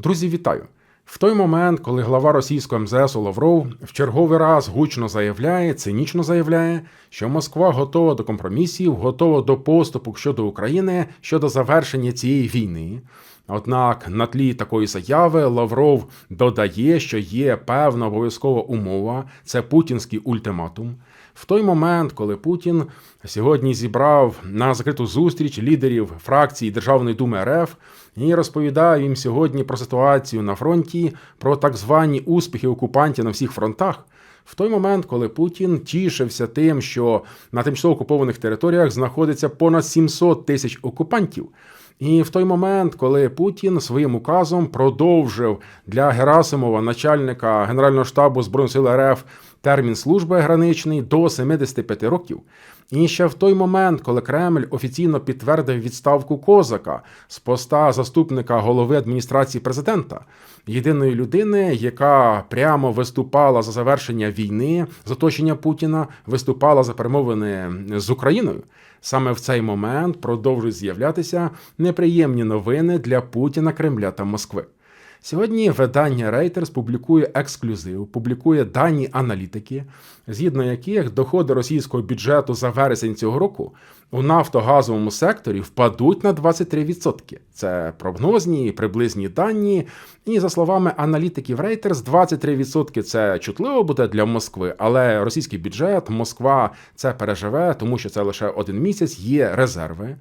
Друзі, вітаю! В той момент, коли глава російського МЗС Лавров в черговий раз гучно заявляє, цинічно заявляє, що Москва готова до компромісів, готова до поступок щодо України щодо завершення цієї війни. Однак на тлі такої заяви Лавров додає, що є певна обов'язкова умова це путінський ультиматум. В той момент, коли Путін сьогодні зібрав на закриту зустріч лідерів фракції Державної думи РФ і розповідає їм сьогодні про ситуацію на фронті, про так звані успіхи окупантів на всіх фронтах. В той момент, коли Путін тішився тим, що на тимчасово окупованих територіях знаходиться понад 700 тисяч окупантів. І в той момент, коли Путін своїм указом продовжив для Герасимова, начальника Генерального штабу Збройних сил РФ, термін служби граничний до 75 років. І ще в той момент, коли Кремль офіційно підтвердив відставку Козака з поста заступника голови адміністрації президента, єдиної людини, яка прямо виступала за завершення війни, з оточення Путіна, виступала за перемовини з Україною. Саме в цей момент продовжують з'являтися неприємні новини для Путіна, Кремля та Москви. Сьогодні видання Reuters публікує ексклюзив, публікує дані аналітики, згідно яких доходи російського бюджету за вересень цього року у нафтогазовому секторі впадуть на 23%. Це прогнозні приблизні дані. І за словами аналітиків Reuters, 23% це чутливо буде для Москви, але російський бюджет Москва це переживе, тому що це лише один місяць, є резерви.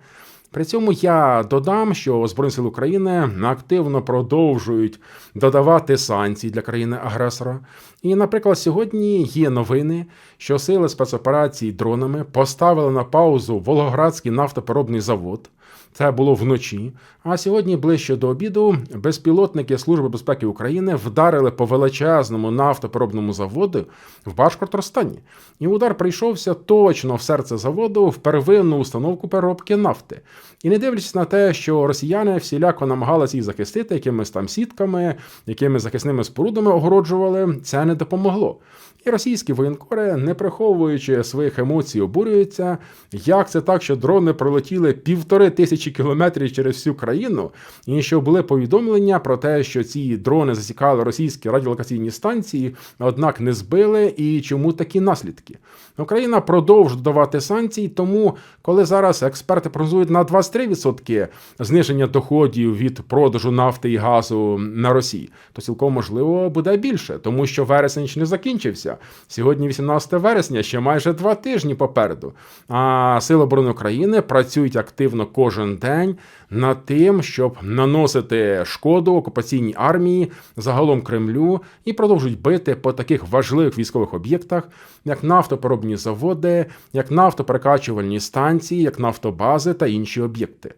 При цьому я додам, що Збройні сили України активно продовжують додавати санкції для країни-агресора. І, наприклад, сьогодні є новини, що сили спецоперації дронами поставили на паузу Волгоградський нафтопереробний завод. Це було вночі. А сьогодні, ближче до обіду, безпілотники Служби безпеки України вдарили по величезному нафтопереробному заводу в Башкортостані. І удар прийшовся точно в серце заводу в первинну установку переробки нафти. І не дивлячись на те, що росіяни всіляко намагалися їх захистити якимись там сітками, якими захисними спорудами огороджували, це не допомогло. І російські воєнкори, не приховуючи своїх емоцій, обурюються, як це так, що дрони пролетіли півтори тисячі кілометрів через всю країну, і що були повідомлення про те, що ці дрони засікали російські радіолокаційні станції, однак не збили, і чому такі наслідки. Україна продовжує додавати санкції, тому коли зараз експерти прогнозують на 23% зниження доходів від продажу нафти і газу на Росії, то цілком можливо буде більше, тому що вересень ще не закінчився. Сьогодні, 18 вересня, ще майже два тижні попереду. А Сили оборони України працюють активно кожен день над тим, щоб наносити шкоду окупаційній армії, загалом Кремлю, і продовжують бити по таких важливих військових об'єктах, як нафтопереробні заводи, як нафтоперекачувальні станції, як нафтобази та інші об'єкти.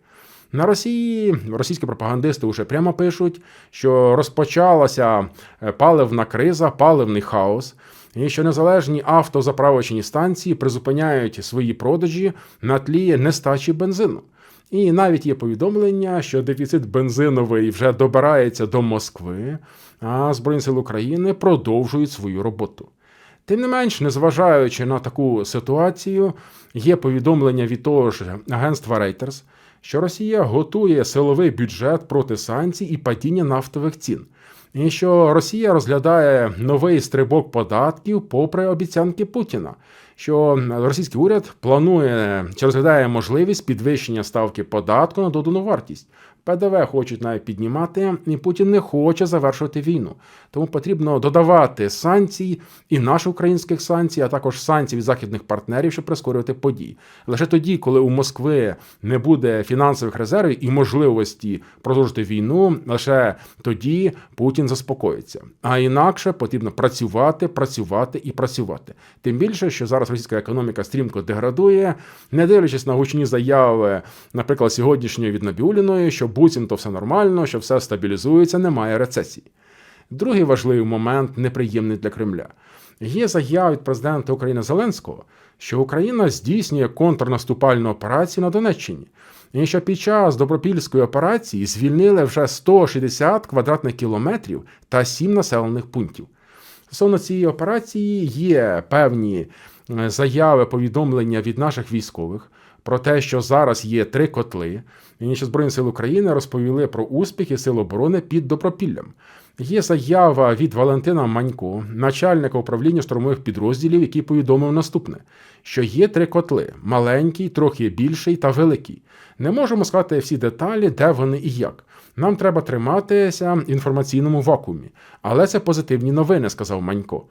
На Росії російські пропагандисти вже прямо пишуть, що розпочалася паливна криза, паливний хаос і що незалежні автозаправочні станції призупиняють свої продажі на тлі нестачі бензину. І навіть є повідомлення, що дефіцит бензиновий вже добирається до Москви, а Збройні сили України продовжують свою роботу. Тим не менш, незважаючи на таку ситуацію, є повідомлення від того ж агентства Reuters, що Росія готує силовий бюджет проти санкцій і падіння нафтових цін і що Росія розглядає новий стрибок податків попри обіцянки Путіна, що російський уряд планує чи розглядає можливість підвищення ставки податку на додану вартість. ПДВ хочуть навіть піднімати, і Путін не хоче завершувати війну. Тому потрібно додавати санкції і наших українських санкцій, а також санкцій від західних партнерів, щоб прискорювати події. Лише тоді, коли у Москви не буде фінансових резервів і можливості продовжити війну, лише тоді Путін заспокоїться. А інакше потрібно працювати, працювати і працювати. Тим більше, що зараз російська економіка стрімко деградує, не дивлячись на гучні заяви, наприклад, сьогоднішньої від Набіуліної, що буцімто все нормально, що все стабілізується, немає рецесії. Другий важливий момент, неприємний для Кремля, є заява від президента України Зеленського, що Україна здійснює контрнаступальну операцію на Донеччині, і що під час добропільської операції звільнили вже 160 квадратних кілометрів та 7 населених пунктів. Стосовно цієї операції є певні заяви, повідомлення від наших військових. про те, що зараз є три котли. Що Збройні сили України розповіли про успіхи Сил оборони під Добропіллям. Є заява від Валентина Манько, начальника управління штурмових підрозділів, який повідомив наступне: що є три котли: маленький, трохи більший та великий. Не можемо сказати всі деталі, де вони і як. Нам треба триматися в інформаційному вакуумі. Але це позитивні новини, сказав Манько.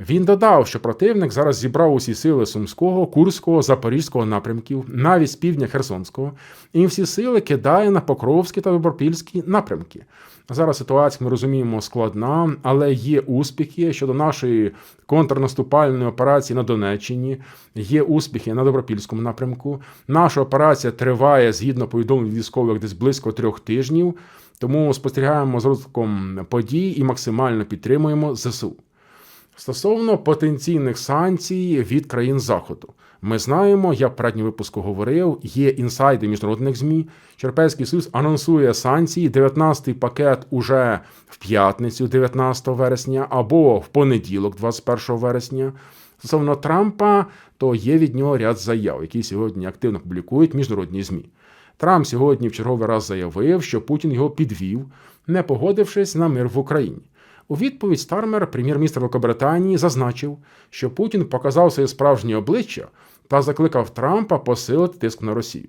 Він додав, що противник зараз зібрав усі сили Сумського, Курського, Запорізького напрямків, навіть з півдня Херсонського, і всі сили кидає на Покровські та Виборпільські напрямки. Зараз ситуація, ми розуміємо, складна, але є успіхи щодо нашої контрнаступальної операції на Донеччині, є успіхи на Добропільському напрямку. Наша операція триває згідно повідомлень військових десь близько трьох тижнів. Тому спостерігаємо з розвитком подій і максимально підтримуємо ЗСУ. Стосовно потенційних санкцій від країн Заходу, ми знаємо, я в передньому випуску говорив, є інсайди міжнародних ЗМІ. Європейський Союз анонсує санкції. 19-й пакет уже в п'ятницю, 19 вересня, або в понеділок, 21 вересня. Стосовно Трампа, то є від нього ряд заяв, які сьогодні активно публікують міжнародні ЗМІ. Трамп сьогодні в черговий раз заявив, що Путін його підвів, не погодившись на мир в Україні. У відповідь Стармер, прем'єр-міністр Великобританії, зазначив, що Путін показав своє справжнє обличчя та закликав Трампа посилити тиск на Росію.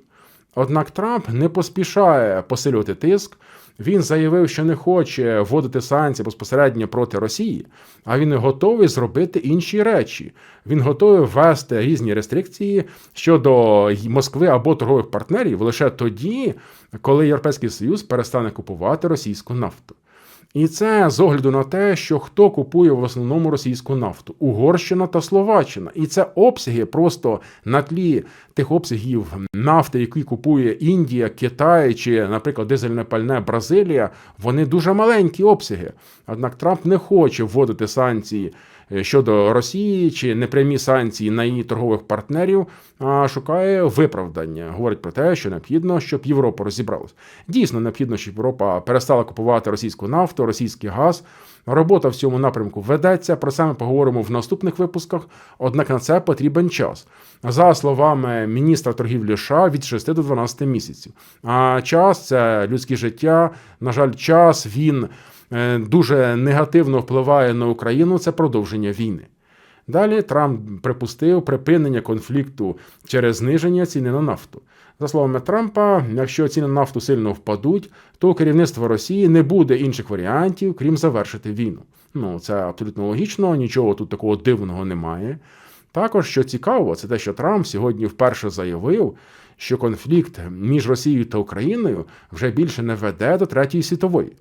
Однак Трамп не поспішає посилювати тиск. Він заявив, що не хоче вводити санкції безпосередньо проти Росії, а він готовий зробити інші речі. Він готовий ввести різні рестрикції щодо Москви або торгових партнерів лише тоді, коли Європейський Союз перестане купувати російську нафту. І це з огляду на те, що хто купує в основному російську нафту Угорщина та Словаччина. І це обсяги просто на тлі тих обсягів нафти, які купує Індія, Китай чи, наприклад, дизельне пальне Бразилія. Вони дуже маленькі обсяги. Однак Трамп не хоче вводити санкції. Е, щодо Росії чи непрямі санкції на її торгових партнерів, а шукає виправдання. Говорить про те, що необхідно, щоб Європа розібралась. Дійсно, необхідно, щоб Європа перестала купувати російську нафту, російський газ. Робота в цьому напрямку ведеться. Про це ми поговоримо в наступних випусках. Однак на це потрібен час. За словами міністра торгівлі США, від 6 до 12 місяців. А час це людське життя. На жаль, час він. Е, дуже негативно впливає на Україну, це продовження війни. Далі Трамп припустив припинення конфлікту через зниження ціни на нафту. За словами Трампа, якщо ціни на нафту сильно впадуть, то у керівництва Росії не буде інших варіантів, крім завершити війну. Ну це абсолютно логічно, нічого тут такого дивного немає. Також що цікаво, це те, що Трамп сьогодні вперше заявив, що конфлікт між Росією та Україною вже більше не веде до третьої світової.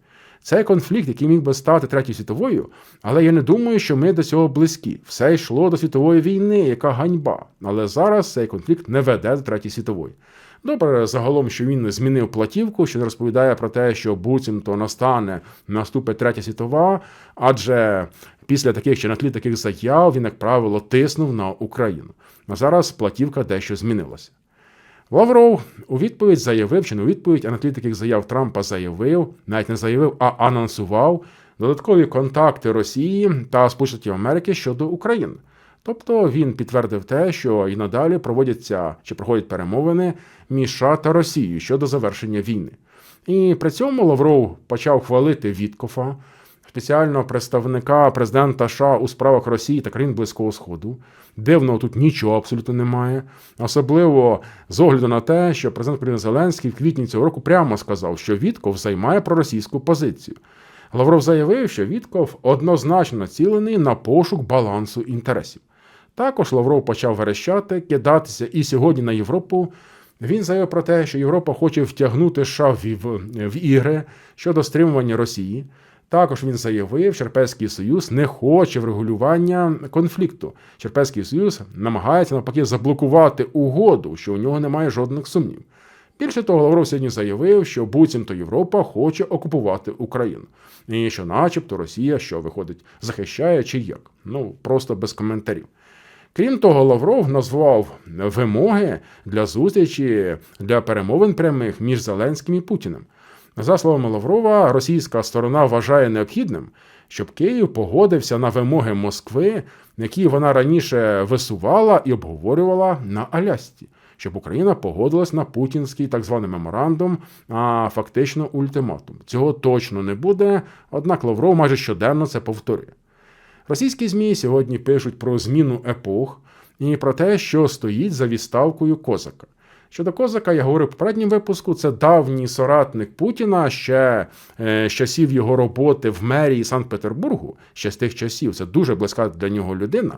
Це конфлікт, який міг би стати третьою світовою, але я не думаю, що ми до цього близькі. Все йшло до світової війни, яка ганьба. Але зараз цей конфлікт не веде до третьої світової. Добре, загалом, що він змінив платівку, що не розповідає про те, що буцімто настане наступить третя світова, адже після таких чи на тлі таких заяв він, як правило, тиснув на Україну. А зараз платівка дещо змінилася. Лавров у відповідь заявив, чи не у відповідь, таких заяв Трампа заявив, навіть не заявив, а анонсував додаткові контакти Росії та Сполучених Америки щодо України. Тобто він підтвердив те, що і надалі проводяться чи проходять перемовини між США та Росією щодо завершення війни. І при цьому Лавров почав хвалити Віткофа, спеціального представника президента США у справах Росії та країн Близького Сходу. Дивного тут нічого абсолютно немає. Особливо з огляду на те, що президент України Зеленський в квітні цього року прямо сказав, що Вітков займає проросійську позицію. Лавров заявив, що Вітков однозначно націлений на пошук балансу інтересів. Також Лавров почав верещати, кидатися і сьогодні на Європу. Він заявив про те, що Європа хоче втягнути США в, в, в ігри щодо стримування Росії. Також він заявив, що Європейський Союз не хоче врегулювання конфлікту. Європейський Союз намагається навпаки заблокувати угоду, що у нього немає жодних сумнів. Більше того, Лавров сьогодні заявив, що буцімто Європа хоче окупувати Україну, і що, начебто, Росія, що виходить, захищає чи як. Ну просто без коментарів. Крім того, Лавров назвав вимоги для зустрічі для перемовин прямих між Зеленським і Путіним. За словами Лаврова, російська сторона вважає необхідним, щоб Київ погодився на вимоги Москви, які вона раніше висувала і обговорювала на Алясці. щоб Україна погодилась на путінський так званий меморандум, а фактично ультиматум. Цього точно не буде, однак Лавров майже щоденно це повторює. Російські ЗМІ сьогодні пишуть про зміну епох і про те, що стоїть за відставкою Козака. Щодо Козака, я говорив в попередньому випуску, це давній соратник Путіна ще е, з часів його роботи в мерії Санкт-Петербургу, ще з тих часів. Це дуже близька для нього людина.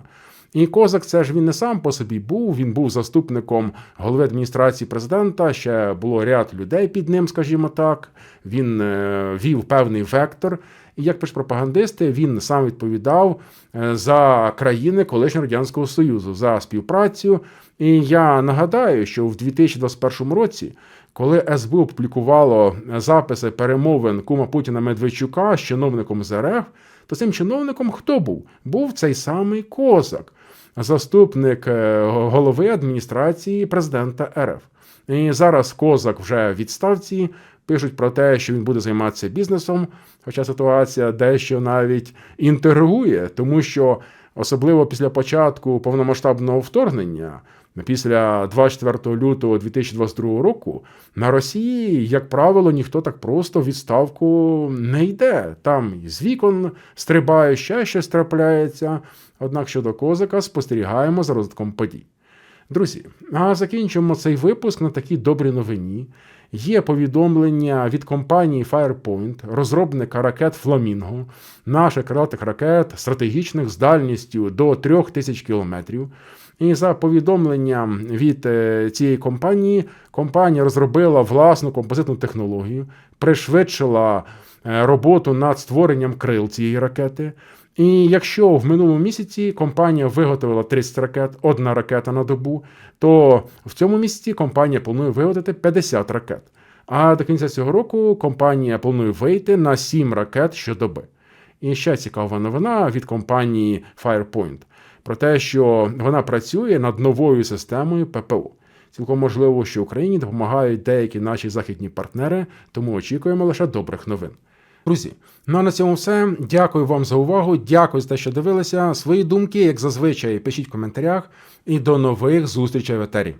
І Козак, це ж він не сам по собі був. Він був заступником голови адміністрації президента. Ще було ряд людей під ним, скажімо так. Він е, вів певний вектор. І як пишуть пропагандисти, він сам відповідав е, за країни колишнього радянського союзу за співпрацю. І я нагадаю, що в 2021 році, коли СБУ опублікувало записи перемовин кума Путіна Медведчука з чиновником з РФ, то цим чиновником хто був? Був цей самий Козак, заступник е, голови адміністрації президента РФ. І зараз Козак вже в відставці. Пишуть про те, що він буде займатися бізнесом, хоча ситуація дещо навіть інтригує, тому що особливо після початку повномасштабного вторгнення, після 24 лютого 2022 року, на Росії, як правило, ніхто так просто відставку не йде. Там з вікон стрибає, ще щось трапляється. Однак щодо козака спостерігаємо за розвитком подій. Друзі, а закінчимо цей випуск на такій добрій новині. Є повідомлення від компанії Firepoint, розробника ракет Flamingo, наших крилатих ракет стратегічних з дальністю до 3000 кілометрів. І за повідомленням від е, цієї компанії, компанія розробила власну композитну технологію, пришвидшила е, роботу над створенням крил цієї ракети. І якщо в минулому місяці компанія виготовила 30 ракет, одна ракета на добу, то в цьому місяці компанія планує виготовити 50 ракет. А до кінця цього року компанія планує вийти на 7 ракет щодоби. І ще цікава новина від компанії Firepoint про те, що вона працює над новою системою ППО. Цілком можливо, що Україні допомагають деякі наші західні партнери, тому очікуємо лише добрих новин. Друзі, ну а на цьому все. Дякую вам за увагу. Дякую за те, що дивилися. Свої думки, як зазвичай, пишіть в коментарях. І до нових зустрічей в етері.